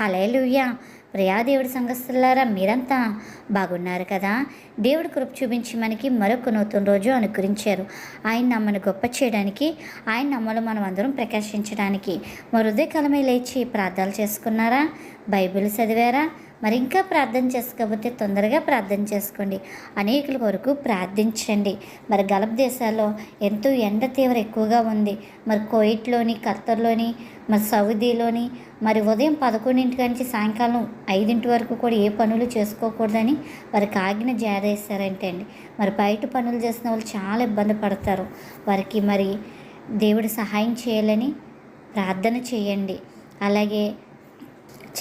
Hallelujah Priya దేవుడి సంఘస్థులారా మీరంతా బాగున్నారు కదా? దేవుడి కృప చూపించి మనకి మరొక నూతన రోజు అనుకరించారు ఆయన నమ్మను గొప్ప చేయడానికి ఆయన నమ్మలు మనం అందరం ప్రకాశించడానికి మరి ఉదయకాలమే లేచి ప్రార్థనలు చేసుకున్నారా? బైబిల్ చదివారా? మరి ఇంకా ప్రార్థన చేసుకోకపోతే తొందరగా ప్రార్థన చేసుకోండి. అనేకుల కొరకు ప్రార్థించండి. మరి గల్ఫ్ దేశాల్లో ఎంతో ఎండ తీవ్ర ఎక్కువగా ఉంది. మరి కోయిట్లోని ఖత్తర్లోని మరి సౌదీలోని మరి ఉదయం పదకొండింటి నుంచి సాయంకాలం ఐదింటి వరకు కూడా ఏ పనులు చేసుకోకూడదని వారికి ఆజ్ఞ జారేశారంటే అండి మరి బయట పనులు చేసిన వాళ్ళు చాలా ఇబ్బంది పడతారు. వారికి మరి దేవుడు సహాయం చేయాలని ప్రార్థన చేయండి. అలాగే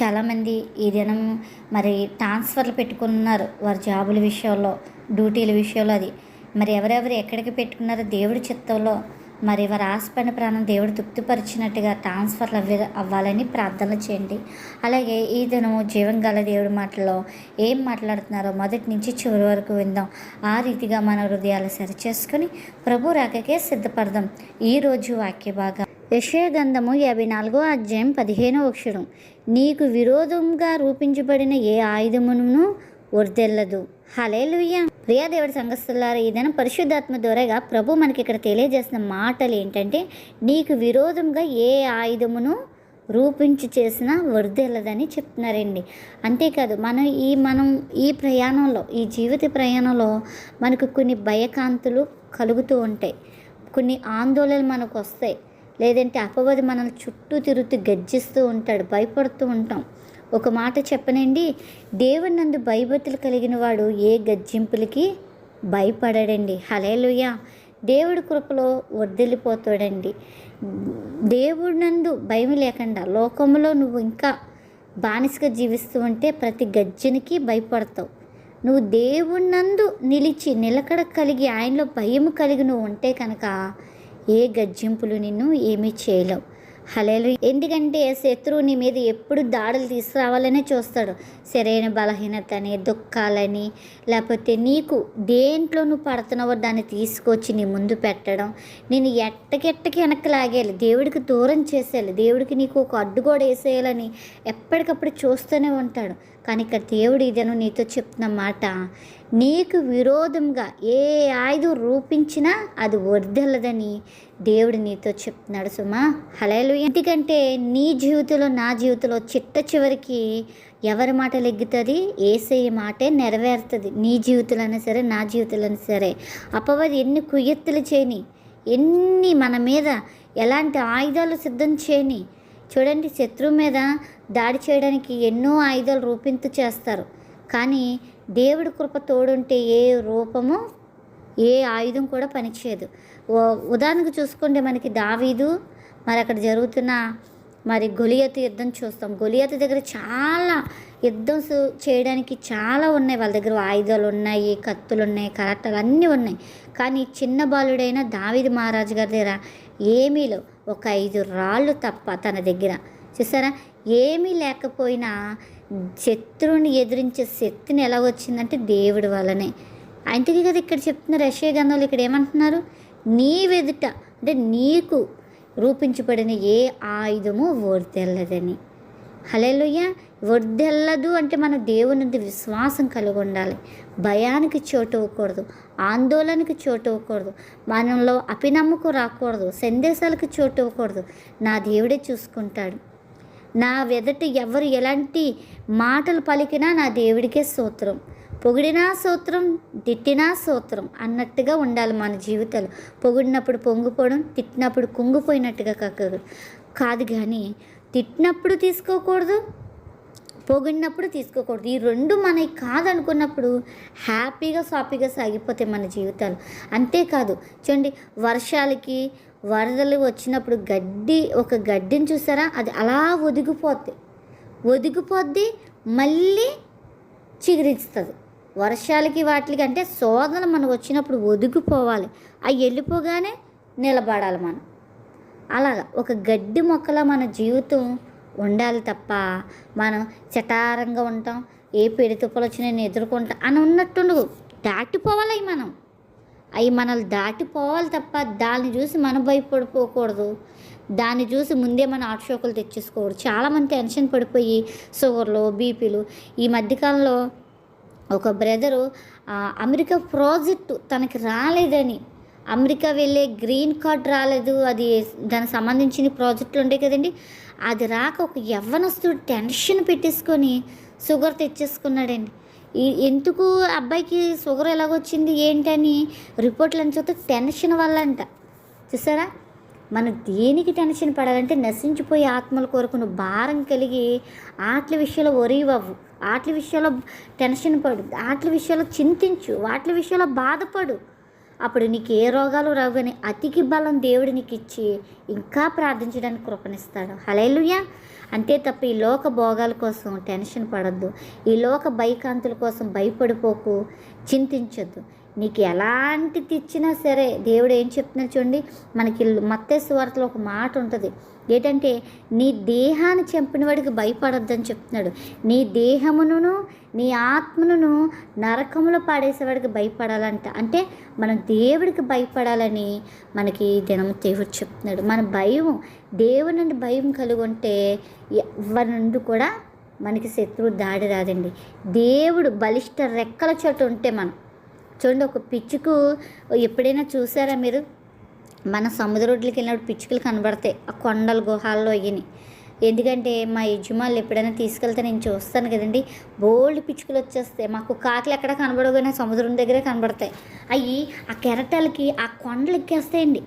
చాలామంది ఈ దినం మరి ట్రాన్స్ఫర్లు పెట్టుకున్నారు వారి జాబుల విషయంలో డ్యూటీల విషయంలో అది. మరి ఎవరెవరు ఎక్కడికి పెట్టుకున్నారో దేవుడి చిత్తంలో మరి వారి ఆస్పడిన ప్రాణం దేవుడు తృప్తిపరిచినట్టుగా ట్రాన్స్ఫర్లు అవ్వ అవ్వాలని ప్రార్థన చేయండి. అలాగే ఈ దినం జీవం గల దేవుడి మాటల్లో ఏం మాట్లాడుతున్నారో మొదటి నుంచి చివరి వరకు విందాం. ఆ రీతిగా మన హృదయాలు సరిచేసుకుని ప్రభు రాకకే సిద్ధపడదాం. ఈరోజు వాక్య భాగం. యశయగంధము యాభై నాలుగో అధ్యాయం పదిహేనో అక్షరం నీకు విరోధంగా రూపించబడిన ఏ ఆయుధమును వర్దెల్లదు హలే లుయ్య దేవుడి సంఘస్థులారా ఏదైనా పరిశుద్ధాత్మ ద్వారాగా ప్రభు మనకి ఇక్కడ తెలియజేసిన మాటలు ఏంటంటే నీకు విరోధంగా ఏ ఆయుధమును రూపించి చేసిన వర్దెల్లదని చెప్తున్నారండి. అంతేకాదు మనం ఈ మనం ఈ ప్రయాణంలో ఈ జీవిత ప్రయాణంలో మనకు కొన్ని భయకాంతులు కలుగుతూ ఉంటాయి. కొన్ని ఆందోళనలు మనకు వస్తాయి. లేదంటే అపవాది మనల్ని చుట్టూ తిరుగుతూ గర్జిస్తూ ఉంటాడు భయపడుతూ ఉంటాం. ఒక మాట చెప్పనండి దేవుని నందు భయభక్తులు కలిగిన వాడు ఏ గజ్జింపులకి భయపడడండి. హలేలుయ దేవుడి కృపలో వర్దిల్లిపోతాడండి దేవుడి నందు భయం లేకుండా లోకంలో నువ్వు ఇంకా బానిసగా జీవిస్తూ ఉంటే ప్రతి గజ్జనికి భయపడతావు. నువ్వు దేవుడి నందు నిలిచి నిలకడ కలిగి ఆయనలో భయం కలిగి నువ్వు ఉంటే కనుక ఏ గజ్జింపులు నిన్ను ఏమీ చేయలేవు. హలేలు ఎందుకంటే శత్రువు నీ మీద ఎప్పుడు దాడులు తీసుకురావాలనే చూస్తాడు. సరైన బలహీనతని దుఃఖాలని లేకపోతే నీకు దేంట్లో నువ్వు పడుతున్నావో దాన్ని తీసుకొచ్చి నీ ముందు పెట్టడం నేను ఎట్టకెట్టకి వెనక్కి లాగేయాలి దేవుడికి దూరం చేసేయాలి దేవుడికి నీకు ఒక అడ్డుగోడ వేసేయాలని ఎప్పటికప్పుడు చూస్తూనే ఉంటాడు. కానీ ఇక్కడ దేవుడు ఇదను నీతో చెప్తున్న మాట. నీకు విరోధంగా ఏ ఆయుధం రూపించినా అది వర్దలదని దేవుడు నీతో చెప్తున్నాడు సుమా. హలేలు ఎందుకంటే నీ జీవితంలో నా జీవితంలో చిట్ట చివరికి ఎవరి మాట లెగ్గుతుంది ఏసయ్య మాటే నెరవేరుతుంది. నీ జీవితంలో సరే నా జీవితంలో సరే. అపవాది ఎన్ని కుయ్యెత్తులు చేయని ఎన్ని మన మీద ఎలాంటి ఆయుధాలు సిద్ధం చేయని చూడండి శత్రువు మీద దాడి చేయడానికి ఎన్నో ఆయుధాలు రూపింతు చేస్తారు. కానీ దేవుడి కృప తోడుంటే ఏ రూపము ఏ ఆయుధం కూడా పనిచేయదు. ఉదాహరణకు చూసుకుంటే మనకి దావీదు మరి అక్కడ జరుగుతున్న మరి గొలియత్ యుద్ధం చూస్తాం. గొలియత్ దగ్గర చాలా యుద్ధం సు- చేయడానికి చాలా ఉన్నాయి. వాళ్ళ దగ్గర ఆయుధాలు ఉన్నాయి కత్తులు ఉన్నాయి కరాటాలు అన్నీ ఉన్నాయి. కానీ చిన్న బాలుడైన దావీదు మహారాజు గారి దగ్గర ఏమీ లేవు. ఒక ఐదు రాళ్ళు తప్ప తన దగ్గర. చూసారా? ఏమీ లేకపోయినా శత్రువుని ఎదిరించే శక్తిని ఎలా వచ్చిందంటే దేవుడి వల్లనే. అందుకే కదా ఇక్కడ చెప్తున్నారు యశయ గంధంలో ఇక్కడ ఏమంటున్నారు? నీ వెదుట అంటే నీకు రూపించబడిన ఏ ఆయుధము వర్దెల్లదని హలేలుయ్య వర్దెల్లదు అంటే మన దేవుని నుండి విశ్వాసం కలిగి ఉండాలి. భయానికి చోటు ఇవ్వకూడదు ఆందోళనకి చోటు ఇవ్వకూడదు మనలో అపినమ్మకం రాకూడదు. సందేశాలకు చోటు ఇవ్వకూడదు నా దేవుడే చూసుకుంటాడు. నా వెదట ఎవరు ఎలాంటి మాటలు పలికినా నా దేవుడికే సూత్రం పొగిడినా సూత్రం తిట్టినా సూత్రం అన్నట్టుగా ఉండాలి మన జీవితాలు. పొగిడినప్పుడు పొంగిపోవడం తిట్టినప్పుడు కుంగిపోయినట్టుగా కాదు కాదు కానీ తిట్టినప్పుడు తీసుకోకూడదు పొగిడినప్పుడు తీసుకోకూడదు. ఈ రెండు మనకి కాదనుకున్నప్పుడు హ్యాపీగా సాపీగా సాగిపోతాయి మన జీవితాలు. అంతేకాదు చూడండి వర్షాలకి వరదలు వచ్చినప్పుడు గడ్డి ఒక గడ్డిని చూసారా? అది అలా ఒదిగిపోద్ది. ఒదిగిపోద్ది మళ్ళీ చిగురిస్తుంది. వర్షాలకి వాటికి అంటే శోధన మనకు వచ్చినప్పుడు ఒదిగిపోవాలి. అవి వెళ్ళిపోగానే నిలబడాలి మనం. అలాగా ఒక గడ్డి మొక్కల మన జీవితం ఉండాలి తప్ప మనం చటారంగా ఉంటాం ఏ పెడి తుప్పలు వచ్చినా నేను ఎదుర్కొంటా అని ఉన్నట్టుండు దాటిపోవాలి అవి మనం. అవి మనల్ని దాటిపోవాలి తప్ప దాన్ని చూసి మనం భయపడిపోకూడదు దాన్ని చూసి ముందే మన ఆట షోకులు తెచ్చేసుకోకూడదు. చాలామంది టెన్షన్ పడిపోయి షుగర్లు బీపీలు. ఈ మధ్యకాలంలో ఒక బ్రదరు అమెరికా ప్రాజెక్టు తనకి రాలేదని అమెరికా వెళ్ళే గ్రీన్ కార్డ్ రాలేదు. అది దానికి సంబంధించిన ప్రాజెక్టులు ఉంటాయి కదండి. అది రాక ఒక యవ్వనస్తుడు టెన్షన్ పెట్టేసుకొని షుగర్ తెచ్చేసుకున్నాడండి. ఈ ఎందుకు అబ్బాయికి షుగర్ ఎలాగొచ్చింది ఏంటని రిపోర్ట్లు అని చూస్తే టెన్షన్ వల్ల అంట చూసారా? మనం దేనికి టెన్షన్ పడాలంటే నశించిపోయే ఆత్మల కొరకు నువ్వు భారం కలిగి ఆటల విషయంలో ఒరివవ్వు ఆటల విషయంలో టెన్షన్ పడు. ఆటల విషయంలో చింతించు. వాటి విషయంలో బాధపడు. అప్పుడు నీకు ఏ రోగాలు రావు కానీ అతికి బలం దేవుడు నీకు ఇచ్చి ఇంకా ప్రార్థించడానికి కృపణిస్తాడు హలేలుయా అంతే తప్ప ఈ లోక భోగాల కోసం టెన్షన్ పడద్దు. ఈ లోక భయకాంతుల కోసం భయపడిపోకు. చింతించొద్దు. నీకు ఎలాంటి తెచ్చినా సరే దేవుడు ఏం చెప్తున్నాడు చూడండి. మనకి మత్తే వార్తలో ఒక మాట ఉంటుంది. ఏంటంటే నీ దేహాన్ని చంపిన వాడికి భయపడొద్దని చెప్తున్నాడు. నీ దేహమును నీ ఆత్మను నరకములో పాడేసేవాడికి భయపడాలంట. అంటే మనం దేవుడికి భయపడాలని మనకి దినం దేవుడు చెప్తున్నాడు. మన భయం దేవుని నుండి భయం కలిగి ఉంటే ఎవరి నుండి కూడా మనకి శత్రువు దాడి రాదండి. దేవుడు బలిష్ట రెక్కల చోట ఉంటే మనం. చూడండి ఒక పిచ్చుకు ఎప్పుడైనా చూసారా మీరు? మన సముద్ర రోడ్లకి వెళ్ళినప్పుడు పిచ్చుకలు కనబడతాయి. ఆ కొండల గుహాల్లో అయ్యని. ఎందుకంటే మా యజమానులు ఎప్పుడైనా తీసుకెళ్తే నేను చూస్తాను కదండి. బోల్డ్ పిచ్చుకలు వచ్చేస్తాయి. మాకు కాకులు ఎక్కడ కనబడగానే సముద్రం దగ్గరే కనబడతాయి. అవి ఆ కెరటాలకి ఆ కొండలు ఎక్కేస్తాయండి.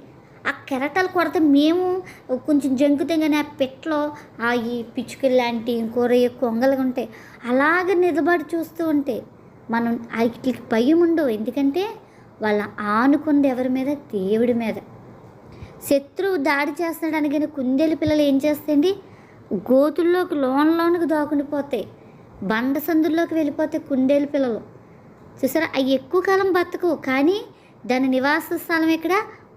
ఆ కెరటాలు కొడితే మేము కొంచెం జంకుతాం కానీ ఆ పెట్టలో ఆ ఈ పిచ్చుకలు లాంటి ఇంకో రొయ్య కొంగలు ఉంటాయి. అలాగ నిలబడి చూస్తూ ఉంటే మనం వాటికి భయం ఉండవు. ఎందుకంటే వాళ్ళ ఆనుకుంది ఎవరి మీద? దేవుడి మీద. శత్రువు దాడి చేస్తున్నాడు కుందేలు పిల్లలు ఏం చేస్తాయండి? గోతుల్లోకి లోన్లోనికి దాకుండిపోతాయి బండ సందుల్లోకి వెళ్ళిపోతాయి కుందేలు పిల్లలు. చూసారా? అవి ఎక్కువ కాలం బతకవు కానీ దాని నివాస స్థలం ఇక్కడ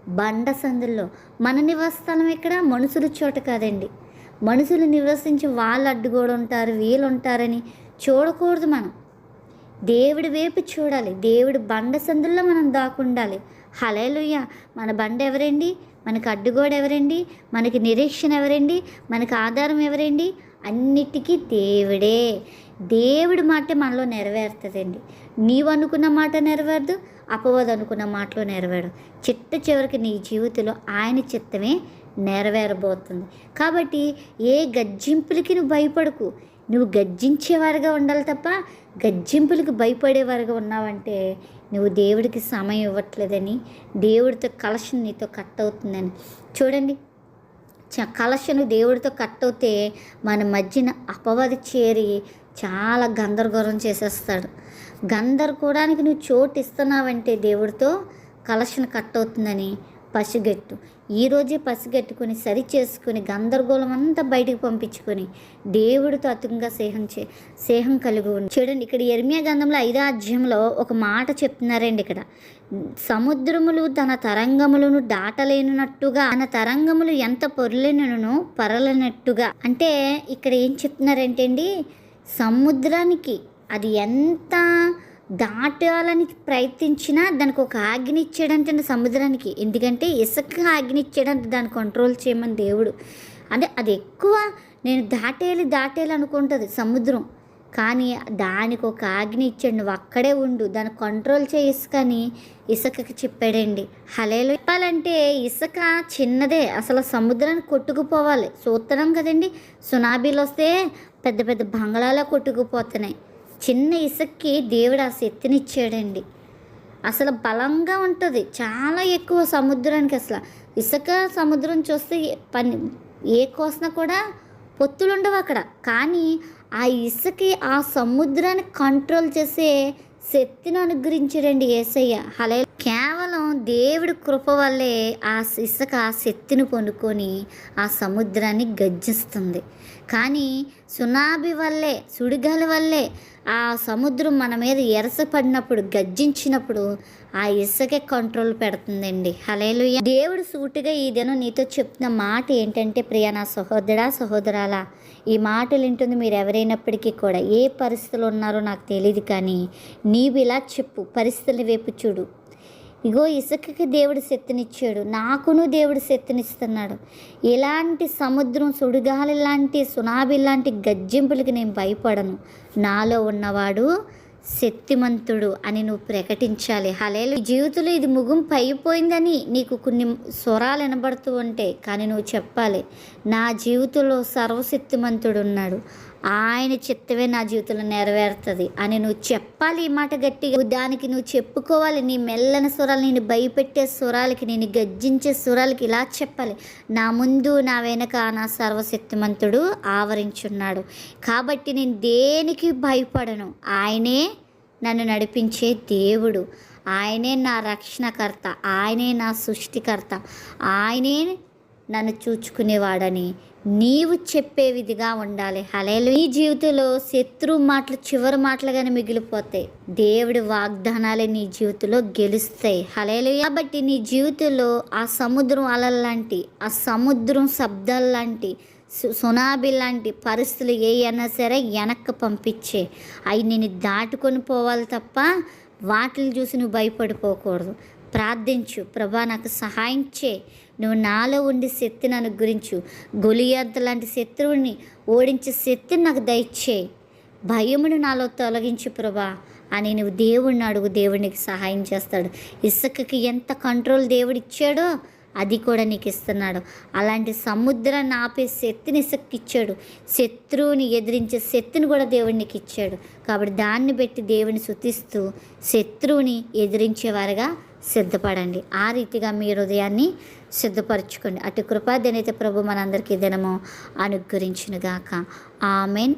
బండ సందుల్లో. మన నివాస స్థలం ఇక్కడ మనుషుల చోట కాదండి. మనుషులు నివసించి వాళ్ళు అడ్డుగోడు ఉంటారు వీళ్ళు ఉంటారని చూడకూడదు మనం. దేవుడి వైపు చూడాలి. దేవుడి బండ సందుల్లో మనం దాకుండాలి హలేలుయ్య మన బండ ఎవరండి? మనకి అడ్డుగోడ ఎవరండి? మనకి నిరీక్షణ ఎవరండి? మనకి ఆధారం ఎవరండి? అన్నిటికీ దేవుడే. దేవుడి మాట మనలో నెరవేరుతుందండి. నీవు అనుకున్న మాట నెరవేరదు అపవాదు అనుకున్న మాటలో నెరవేరు చిట్ట చివరికి నీ జీవితంలో ఆయన చిత్తమే నెరవేరబోతుంది. కాబట్టి ఏ గజ్జింపులకి నువ్వు భయపడకు. నువ్వు గజ్జించేవారిగా ఉండాలి తప్ప గజ్జింపులకు భయపడేవారుగా ఉన్నావంటే నువ్వు దేవుడికి సమయం ఇవ్వట్లేదని దేవుడితో కలశం నీతో కట్ అవుతుందని. చూడండి చ- కలశను దేవుడితో కట్ అవుతే మన మధ్యన అపవాది చేరి చాలా గందరగోళం చేసేస్తాడు. గందరగోడానికి నువ్వు చోటు ఇస్తున్నావంటే దేవుడితో కలశను కట్ అవుతుందని పసిగట్టు. ఈరోజే పసిగట్టుకుని సరి చేసుకుని గందరగోళం అంతా బయటికి పంపించుకొని దేవుడితో అతుగా స్నేహం చే స్నేహం కలిగి ఉండి. చూడండి ఇక్కడ ఎర్మియా గంధంలో ఐదో అధ్యాయంలో ఒక మాట చెప్తున్నారండి ఇక్కడ. సముద్రములు తన తరంగములను దాటలేనట్టుగా తన తరంగములు ఎంత పొరలేనను పరలనట్టుగా. అంటే ఇక్కడ ఏం చెప్తున్నారంటే అండి సముద్రానికి అది ఎంత దాటాలని ప్రయత్నించినా దానికి ఒక ఆజ్ఞ ఇచ్చాడంటే సముద్రానికి. ఎందుకంటే ఇసుక ఆజ్ఞ ఇచ్చాడంటే దాన్ని కంట్రోల్ చేయమని దేవుడు. అంటే అది ఎక్కువ నేను దాటేయాలి దాటేయాలి అనుకుంటుంది సముద్రం. కానీ దానికి ఒక ఆజ్ఞ ఇచ్చాడు నువ్వు అక్కడే ఉండు. దాన్ని కంట్రోల్ చేయి ఇసుకని ఇసుకకి చెప్పాడండి. హలేలు చెప్పాలంటే ఇసుక చిన్నదే. అసలు సముద్రానికి కొట్టుకుపోవాలి. చూస్తున్నాం కదండి సునాబీలు వస్తే పెద్ద పెద్ద బంగ్లాలో కొట్టుకుపోతున్నాయి. చిన్న ఇసుక్కి దేవుడు ఆ శక్తినిచ్చాడండి. అసలు బలంగా ఉంటుంది. చాలా ఎక్కువ సముద్రానికి అసలు. ఇసుక సముద్రం చూస్తే పని ఏ కోసినా కూడా పొత్తులు ఉండవు అక్కడ. కానీ ఆ ఇసుకి ఆ సముద్రాన్ని కంట్రోల్ చేసే శక్తిని అనుగ్రహించాడండి ఏసయ్య. హలే కేవలం దేవుడి కృప వల్లే ఆ ఇసుక శక్తిని పొందుకొని ఆ సముద్రాన్ని గర్జిస్తుంది. కానీ సునాభి వల్లే సుడిగల వల్లే ఆ సముద్రం మన మీద ఎరసపడినప్పుడు గర్జించినప్పుడు ఆ ఇసుకే కంట్రోల్ పెడుతుందండి. హలేలు దేవుడు సూటిగా ఈ దినం నీతో చెప్తున్న మాట ఏంటంటే ప్రియా నా సహోదరా సహోదరాలా ఈ మాటలు వింటుంది మీరు ఎవరైనప్పటికీ కూడా. ఏ పరిస్థితులు ఉన్నారో నాకు తెలియదు కానీ నీవు ఇలా చెప్పు. పరిస్థితుల వైపు చూడు. ఇగో ఇసుకకి దేవుడు శక్తినిచ్చాడు నాకును దేవుడు శక్తినిస్తున్నాడు. ఇలాంటి సముద్రం సుడిగాలి లాంటి సునాబి లాంటి గజ్జింపులకి నేను భయపడను. నాలో ఉన్నవాడు శక్తిమంతుడు అని నువ్వు ప్రకటించాలి. హలేలు జీవితంలో ఇది ముగింపు అయిపోయిందని నీకు కొన్ని స్వరాలు వినబడుతూ ఉంటాయి కానీ నువ్వు చెప్పాలి నా జీవితంలో సర్వశక్తిమంతుడు ఉన్నాడు. ఆయన చిత్తమే నా జీవితంలో నెరవేరుతుంది. అని నువ్వు చెప్పాలి ఈ మాట గట్టిగా. దానికి నువ్వు చెప్పుకోవాలి. నీ మెల్లని స్వరాలు నేను భయపెట్టే స్వరాలకి నేను గర్జించే స్వరాలకి ఇలా చెప్పాలి. నా ముందు నా వెనక నా సర్వశక్తిమంతుడు ఆవరించున్నాడు. కాబట్టి నేను దేనికి భయపడను? ఆయనే నన్ను నడిపించే దేవుడు. ఆయనే నా రక్షణకర్త. ఆయనే నా సృష్టికర్త. ఆయనే నన్ను చూచుకునేవాడని. నీవు చెప్పే విధిగా ఉండాలి. హలేలు ఈ జీవితంలో శత్రు మాటలు చివరి మాటలుగానే మిగిలిపోతాయి. దేవుడి వాగ్దానాలే నీ జీవితంలో గెలుస్తాయి. హలేలు కాబట్టి నీ జీవితంలో ఆ సముద్రం అలల్లాంటి ఆ సముద్రం శబ్దాలు లాంటి సు- సునాబి లాంటి పరిస్థితులు ఏ అయినా సరే వెనక్కి పంపించే. అవి నేను దాటుకొని పోవాలి తప్ప వాటిని చూసి నువ్వు భయపడిపోకూడదు. ప్రార్థించు. ప్రభా నాకు సహాయం చే. నువ్వు నాలో ఉండి శక్తిని అనుగ్రహించు గొలియంత లాంటి శత్రువుని ఓడించే శక్తిని నాకు దయచేయి భయమును నాలో తొలగించు ప్రభా. అని నువ్వు దేవుడిని అడుగు. దేవుడికి సహాయం చేస్తాడు. ఇసుకకి ఎంత కంట్రోల్ దేవుడు ఇచ్చాడో అది కూడా నీకు ఇస్తున్నాడు. అలాంటి సముద్రాన్ని ఆపే శక్తిని ఇసుక్కిచ్చాడు శత్రువుని ఎదిరించే శక్తిని కూడా దేవుడికి ఇచ్చాడు. కాబట్టి దాన్ని బట్టి దేవుని శుతిస్తూ శత్రువుని ఎదిరించేవారుగా సిద్ధపడండి. ఆ రీతిగా మీ హృదయాన్ని సిద్ధపరచుకోండి. అటు కృపాదనైతే ప్రభు మనందరికీ దినము అనుగ్రహించునుగాక. ఆమెన్.